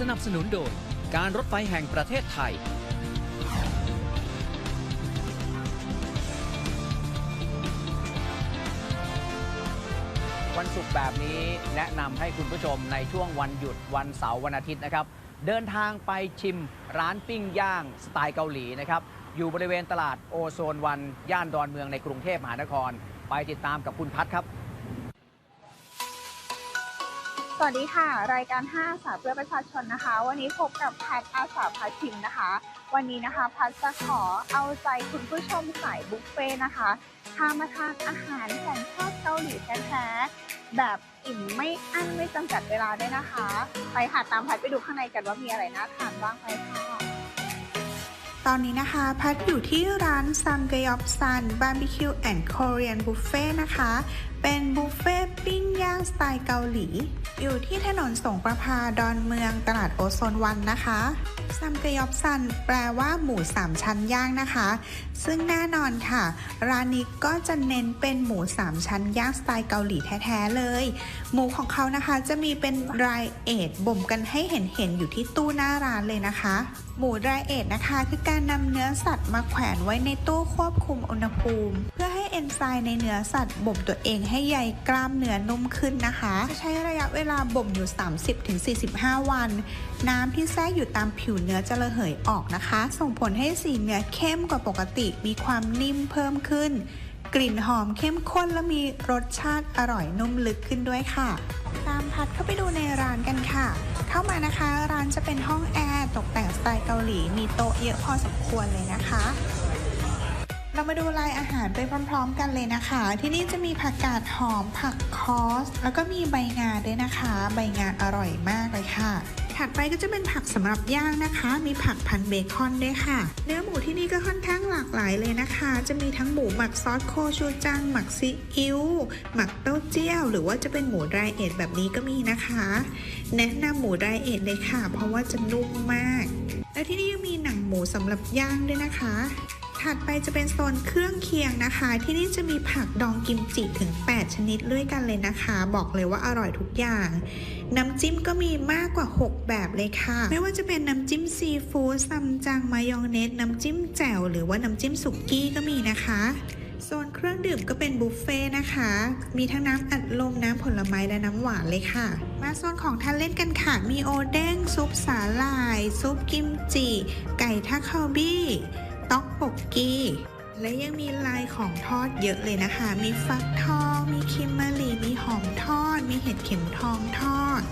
สนับสนุนโดยการรถไฟแห่งประเทศไทย วันศุกร์แบบนี้แนะนำให้คุณผู้ชมในช่วงวันหยุดวันเสาร์วันอาทิตย์นะครับ เดินทางไปชิมร้านปิ้งย่างสไตล์เกาหลีนะครับ อยู่บริเวณตลาดโอโซนวัน ย่านดอนเมืองในกรุงเทพมหานคร ไปติดตามกับคุณพัฒครับ สวัสดีค่ะ รายการ5อาสาเพื่อประชาชนนะคะ วันนี้พบกับแพทอาสาพาชิมนะคะ วันนี้นะคะพัทจะขอเอาใจคุณผู้ชมสายบุฟเฟ่นะคะพามาทานอาหารแสนชอบเกาหลีแท้ๆแบบอิ่มไม่อั้นไม่จำกัดเวลาด้วยนะคะ ไปค่ะตามพัทไปดูข้างในกันว่ามีอะไรน่าทานบ้างไปค่ะตอนนี้นะคะ พัดอยู่ที่ร้านซัมกยอบซันบาร์บีคิวแอนด์คอเรียนบุฟเฟ่นะคะ เป็นบุฟเฟ่ ย่างสไตล์เกาหลี อยู่ที่ถนนสงประพาดอนเมืองตลาดโอโซนวันนะคะซัมกยอบซันแปลว่าหมูสามชั้นย่างนะคะ ซึ่งแน่นอนค่ะ ร้านนี้ก็จะเน้นเป็นหมูสามชั้นย่างสไตล์เกาหลีแท้ๆเลย หมูของเขานะคะจะมีเป็นรายเอทบ่มกันให้เห็นๆอยู่ที่ตู้หน้าร้านเลยนะคะ หมูรายเอทนะคะ คือการนำเนื้อสัตว์มาแขวนไว้ในตู้ควบคุมอุณหภูมิ เพื่อ เอนไซม์ในเนื้อสัตว์บ่มตัวเองให้ใยกล้ามเนื้อนุ่มขึ้นนะคะ จะใช้ระยะเวลาบ่มอยู่ 30-45 วัน น้ำที่แทรกอยู่ตามผิวเนื้อจะระเหยออกนะคะ ส่งผลให้สีเนื้อเข้มกว่าปกติ มีความนิ่มเพิ่มขึ้น กลิ่นหอมเข้มข้นและมีรสชาติอร่อยนุ่มลึกขึ้นด้วยค่ะ ตามพัดเข้าไปดูในร้านกันค่ะ เข้ามานะคะ ร้านจะเป็นห้องแอร์ตกแต่งสไตล์เกาหลี มีโต๊ะเยอะพอสมควรเลยนะคะ เรามาดูรายอาหารไปพร้อมๆ กันเลยนะคะ ที่นี่จะมีผักกาดหอม ผักคอส แล้วก็มีใบงาด้วยนะคะ ใบงาอร่อยมากเลยค่ะถัดไปก็จะเป็นผักสำหรับย่างนะคะ มีผักพันเบคอนด้วยค่ะ เนื้อหมูที่นี่ก็ค่อนข้างหลากหลายเลยนะคะ จะมีทั้งหมูหมักซอสโคชูจัง หมักซีอิ๊ว หมักเต้าเจี้ยว หรือว่าจะเป็นหมูไดรเอทแบบนี้ก็มีนะคะ แนะนำหมูไดรเอทเลยค่ะ เพราะว่าจะนุ่มมาก และที่นี่ยังมีหนังหมูสำหรับย่างด้วยนะคะ ถัดไปจะเป็นโซนเครื่องเคียงนะคะ ที่นี่จะมีผักดองกิมจิถึง 8 ชนิดด้วยกันเลยนะคะ บอกเลยว่าอร่อยทุกอย่าง น้ำจิ้มก็มีมากกว่า 6 แบบเลยค่ะ ไม่ว่าจะเป็นน้ำจิ้มซีฟู้ดซัมจังมายองเนสน้ำจิ้มแจ่วหรือว่าน้ำจิ้มสุกี้ก็มีนะคะโซนเครื่องดื่มก็เป็นบุฟเฟ่นะคะ มีทั้งน้ำอัดลมน้ำผลไม้และน้ำหวานเลยค่ะ มาโซนของทานเล่นกันค่ะ มีโอเด้งซุปสาหร่าย ซุปกิมจิ ไก่ทาคาบี้ ต๊อกปกกี้ และยังมีลายของทอดเยอะเลยนะคะ มีฟักทอง มีคิมมารีมีหอมทอด มีเห็ดเข็มทองทอด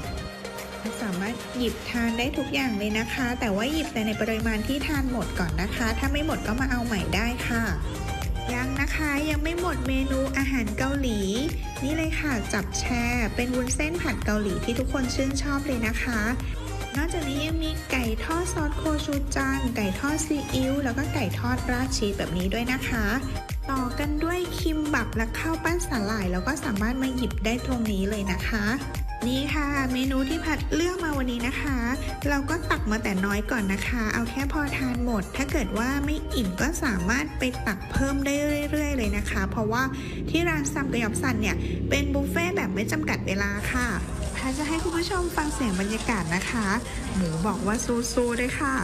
สามารถหยิบทานได้ทุกอย่างเลยนะคะ แต่ว่าหยิบแต่ในปริมาณที่ทานหมดก่อนนะคะ ถ้าไม่หมดก็มาเอาใหม่ได้ค่ะยังนะคะยังไม่หมดเมนูอาหารเกาหลี นี่เลยค่ะจับแชร์เป็นวุ้นเส้นผัดเกาหลีที่ทุกคนชื่นชอบเลยนะคะ นอกจากนี้ยังมีไก่ทอดซอสโคชูจัง ไก่ทอดซีอิ๊ว แล้วก็ไก่ทอดราดชีสแบบนี้ด้วยนะคะ ต่อกันด้วยคิมบับและข้าวปั้นสาหร่าย แล้วก็สามารถมาหยิบได้ตรงนี้เลยนะคะ นี่ค่ะ เมนูที่พัดเลือกมาวันนี้นะคะ เราก็ตักมาแต่น้อยก่อนนะคะ เอาแค่พอทานหมด ถ้าเกิดว่าไม่อิ่มก็สามารถไปตักเพิ่มได้เรื่อย ๆ เลยนะคะ เพราะว่าที่ร้านซัมกยอบซันเนี่ยเป็นบุฟเฟ่ต์แบบไม่จำกัดเวลาค่ะ แพทย์จะให้คุณผู้ชมฟังเสียงบรรยากาศนะคะ หมูบอกว่าสู้ๆด้วยค่ะ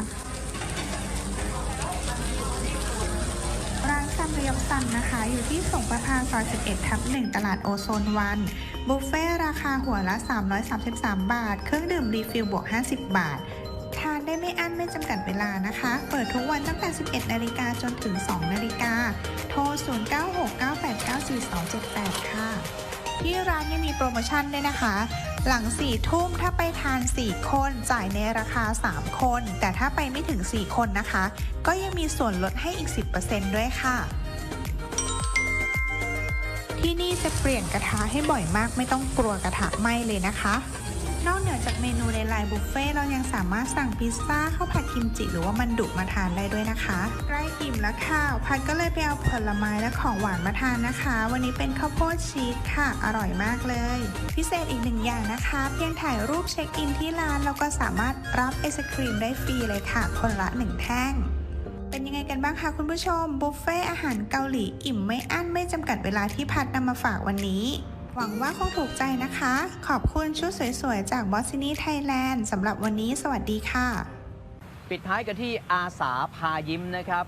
ร้านซัมระยองซันนะคะ อยู่ที่ส่งประพาซอย 11 ทับ 1 ตลาดโอโซนวัน บุฟเฟ่ราคาหัวละ 333 บาท เครื่องดื่มรีฟิลบวก 50 บาท ทานได้ไม่อั้นไม่จำกัดเวลานะคะ เปิดทุกวันตั้งแต่ 11 นาฬิกาจนถึง 2 นาฬิกา โทร 0969894278 ค่ะ ที่ร้านยังมีโปรโมชั่นด้วยนะคะ หลังสี่ทุ่มถ้าไปทาน 4 คนจ่ายในราคา 3 คน แต่ถ้าไปไม่ถึง 4 คนนะคะ ก็ยังมีส่วนลดให้อีก 10%ด้วยค่ะ ที่นี่จะเปลี่ยนกระทะให้บ่อยมากไม่ต้องกลัวกระทะไหม้เลยนะคะ นอกเหนือจากเมนูในไลน์บุฟเฟ่ต์เรายังสามารถสั่งพิซซ่าข้าวผัดกิมจิหรือว่ามันดุมาทานได้ด้วยนะคะใกล้อิ่มแล้วค่ะพัดก็เลยไปเอาผลไม้และของหวานมาทานนะคะ วันนี้เป็นข้าวโพดชีสค่ะ อร่อยมากเลย พิเศษอีกหนึ่งอย่างนะคะเพียงถ่ายรูปเช็คอินที่ร้านเราก็สามารถรับไอศครีมได้ฟรีเลยค่ะ คนละหนึ่งแท่งเป็นยังไงกันบ้างคะคุณผู้ชมบุฟเฟ่อาหารเกาหลีอิ่มไม่อั้นไม่จำกัดเวลาที่พัดนำมาฝากวันนี้ หวังว่าคงถูกใจนะคะ ขอบคุณชุดสวยๆ จากบอสซินี่ไทยแลนด์สำหรับวันนี้สวัสดีค่ะ ปิดท้ายกันที่อาสาพายิ้มนะครับ